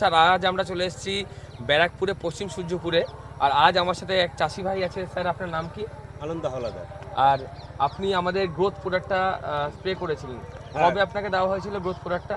Sir আজ আমরা চলে এসেছি ব্যারাকপুরে পশ্চিম সূর্যপুরে। আর আজ আমার সাথে এক চাষি ভাই আছে। স্যার আপনার নাম কি? আনন্দ হলাদার আর আপনি আমাদের গ্রোথ প্রোডাক্টটা স্প্রে করেছিলেন। হ্যাঁ। কবে আপনাকে দেওয়া হয়েছিল গ্রোথ প্রোডাক্টটা?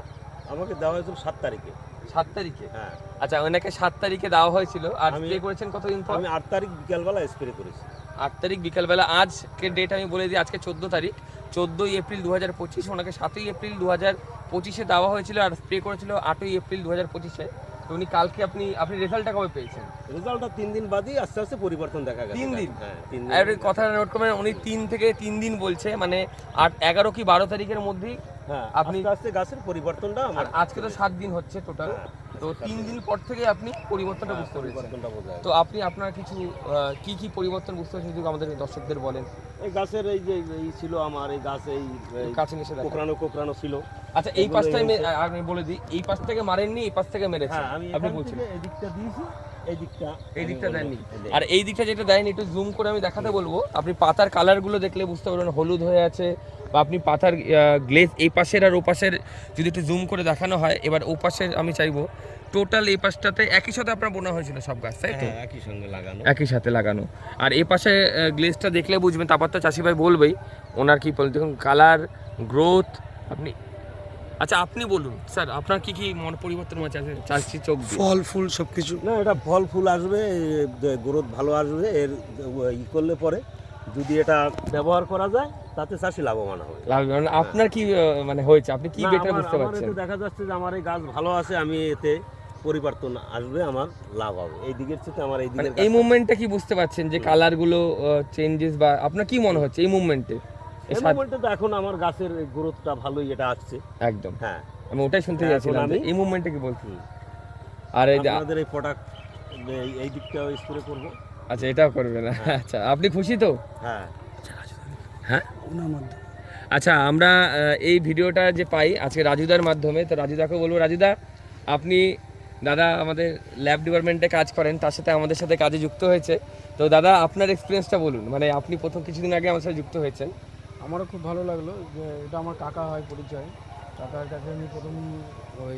আমাকে দেওয়া হয়েছিল সাত তারিখে। সাত তারিখে? হ্যাঁ। আচ্ছা ওনাকে সাত তারিখে দেওয়া হয়েছিল। আর স্প্রে করেছেন কতদিন পর? আমি আট তারিখ বিকালবেলা স্প্রে করেছি। আট তারিখ বিকালবেলা। আজকে ডেট আমি বলে দিই আজকে চোদ্দ তারিখ। চোদ্দোই এপ্রিল দু হাজার পঁচিশ ওনাকে সাতই এপ্রিল দু হাজার পঁচিশে দেওয়া হয়েছিল আর স্প্রে করেছিল আটই এপ্রিল দু হাজার পঁচিশে। তো উনি কালকে আপনি আপনি রেজাল্টটা কবে পেয়েছেন? রেজাল্টটা তিন দিন বাদই আস্তে আস্তে পরিবর্তন দেখা তিন দিন? হ্যাঁ তিন আর দিন ওই কথাটা নোট করবেন উনি তিন থেকে তিন দিন বলছে মানে আট এগারো কি বারো তারিখের মধ্যেই হ্যাঁ আপনি- আস্তে গাছের পরিবর্তনটা আর আমার আজকে তো সাত দিন হচ্ছে টোটাল হ্যাঁ, তো তিন দিন। পর থেকে আপনি পরিবর্তনটা বুঝতে পেরেছেন। তো আপনি আপনার কিছু কি কি পরিবর্তন বুঝতে পেরেছেন যদি আমাদের দর্শকদের বলেন? এই গাছের এই যে এই ছিল আমার এই গাছ এই কাছে এসে। কোকরানো কোকড়ানো ছিল। আচ্ছা এই পাশটাই আমি বলে দিই এই পাশ থেকে মারেননি এই পাশ থেকে মেরেছে। হ্যাঁ আমি আপনি বলছিলেন। এই দিকটা দিয়েছি। এই দিকটা এই দিকটা আমি আর এই দিকটা যেটা দেয়নি একটু জুম করে আমি দেখাতে বলব। আপনি পাতার কালারগুলো দেখলে বুঝতে পারবেন হলুদ হয়ে আছে বা আপনি পাতার গ্লেজ এই পাশের আর ও পাশের যদি একটু জুম করে দেখানো হয় এবার ও পাশের আমি চাইব। টোটাল এই পাশটাতে একই সাথে আপনার বোনা হয়েছিল সব গাছ তাই তো? হ্যাঁ একই সঙ্গে লাগানো। একই সাথে লাগানো। আর এই পাশে গ্লেজটা দেখলে বুঝবেন তারপর তো চাষি ভাই বলবেই ওনার কি বল দেখুন কালার গ্রোথ আপনি আচ্ছা আপনি বলুন। স্যার আপনার কি কি মন পরিবর্তন আছে চাষি চোখ ফল ফুল সব কিছু না এটা ফল ফুল আসবে গ্রোথ ভালো আসবে এর ই করলে পরে যদি এটা ব্যবহার করা যায় তাতে চাষি লাভবান হবে। লাভ মানে আপনার কি মানে হয়েছে? আপনি কি বেটার বুঝতে পারছেন? দেখা যাচ্ছে যে আমার এই গাছ ভালো আছে আমি এতে পরিবর্তন আসবে আমার লাভ হবে। এই দিকের চেয়ে আমার এই মানে দিকের এই মুভমেন্টটা কি বুঝতে পারছেন যে কালারগুলো চেঞ্জেস বা আপনার কি মনে হচ্ছে এই মুভমেন্টে এই তো এখন আমার গাছের গ্রোথটা ভালোই এটা আসছে। একদম। হ্যাঁ। আমি ওটাই শুনতে হ্যাঁ, আমি- এই মুভমেন্টে কি বলছি আর এই যে আপনাদের এই প্রোডাক্ট এই দিকটাও স্প্রে করব। আচ্ছা এটাও করবে না আচ্ছা আপনি খুশি তো? হ্যাঁ। হ্যাঁ? ওনার আচ্ছা আমরা এই ভিডিওটা যে পাই আজকে রাজুদার মাধ্যমে তো রাজুদাকে বলব রাজুদা আপনি দাদা আমাদের ল্যাব ডিপার্টমেন্টে কাজ করেন তার সাথে আমাদের সাথে কাজে যুক্ত হয়েছে। তো দাদা আপনার এক্সপিরিয়েন্সটা বলুন। মানে আপনি প্রথম কিছুদিন আগে আমার সাথে যুক্ত হয়েছেন। আমারও খুব ভালো লাগল যে এটা আমার কাকা হয় পরিচয়। কাকার কাছে আমি প্রথম ওই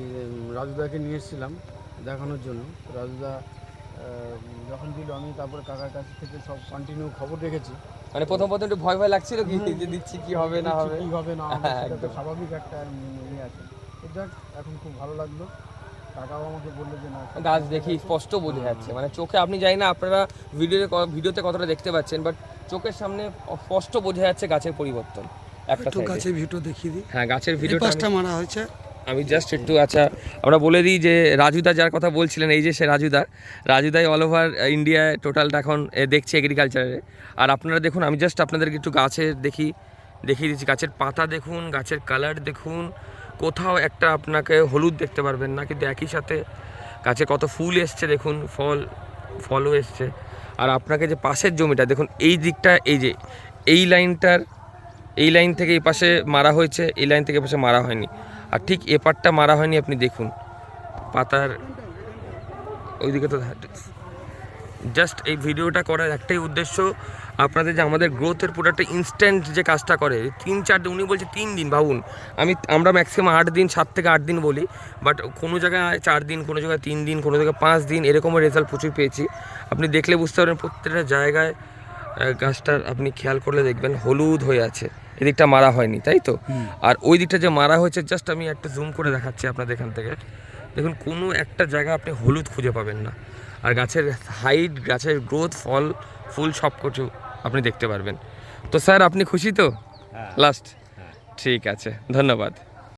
রাজুদাকে নিয়ে এসেছিলাম দেখানোর জন্য। রাজুদা যখন দিল আমি তারপরে কাকার কাছ থেকে সব কন্টিনিউ খবর রেখেছি। মানে প্রথম প্রথম একটু ভয় ভয় লাগছিল কি যে দিচ্ছি কি হবে না হবে? কি হবে না হবে হ্যাঁ। স্বাভাবিক একটা ইয়ে আছে। যাক এখন খুব ভালো লাগল। কাকাও আমাকে বলল যে না গাছ দেখি স্পষ্ট বোঝা যাচ্ছে। মানে চোখে আপনি জানি না আপনারা ভিডিওতে ভিডিওতে কতটা দেখতে পাচ্ছেন বাট চোখের সামনে স্পষ্ট বোঝা যাচ্ছে গাছের পরিবর্তন একটা একটু গাছের ভিডিও দেখিয়ে দিই। হ্যাঁ গাছের এই ভিডিওটা মারা হয়েছে। আমি জাস্ট একটু আচ্ছা আমরা বলে দিই যে রাজুদা যার কথা বলছিলেন এই যে সে রাজুদা রাজুদাই অল ওভার ইন্ডিয়ায় টোটালটা এখন দেখছে এগ্রিকালচারে আর আপনারা দেখুন আমি জাস্ট আপনাদেরকে একটু গাছের দেখি দেখিয়ে দিচ্ছি। গাছের পাতা দেখুন গাছের কালার দেখুন কোথাও একটা আপনাকে হলুদ দেখতে পারবেন না কিন্তু একই সাথে গাছে কত ফুল এসছে দেখুন ফল ফলও এসছে। আর আপনাকে যে পাশের জমিটা, দেখুন, এই দিকটা, এই যে, এই লাইনটার, এই লাইন থেকে এই পাশে মারা হয়েছে, এই লাইন থেকে পাশে মারা হয়নি। আর ঠিক এ পারটা মারা হয়নি, আপনি দেখুন, পাতার ওইদিকে তো জাস্ট এই ভিডিওটা করার একটাই উদ্দেশ্য আপনাদের যে আমাদের গ্রোথের প্রোডাক্টটা ইনস্ট্যান্ট যে কাজটা করে তিন চার দিন উনি বলছে তিন দিন ভাবুন। আমি আমরা ম্যাক্সিমাম আট দিন সাত থেকে আট দিন বলি বাট কোনো জায়গায় চার দিন কোনো জায়গায় তিন দিন কোনো জায়গায় পাঁচ দিন এরকমও রেজাল্ট প্রচুর পেয়েছি। আপনি দেখলে বুঝতে পারবেন প্রত্যেকটা জায়গায় গাছটার আপনি খেয়াল করলে দেখবেন হলুদ হয়ে আছে। এদিকটা মারা হয়নি তাই তো? আর ওই দিকটা যে মারা হয়েছে জাস্ট আমি একটা জুম করে দেখাচ্ছি আপনাদের এখান থেকে। দেখুন কোনো একটা জায়গা আপনি হলুদ খুঁজে পাবেন না। আর গাছের হাইট গাছের গ্রোথ ফল ফুল সব কিছু আপনি দেখতে পারবেন। তো স্যার আপনি খুশি তো? হ্যাঁ। লাস্ট হ্যাঁ। ঠিক আছে ধন্যবাদ।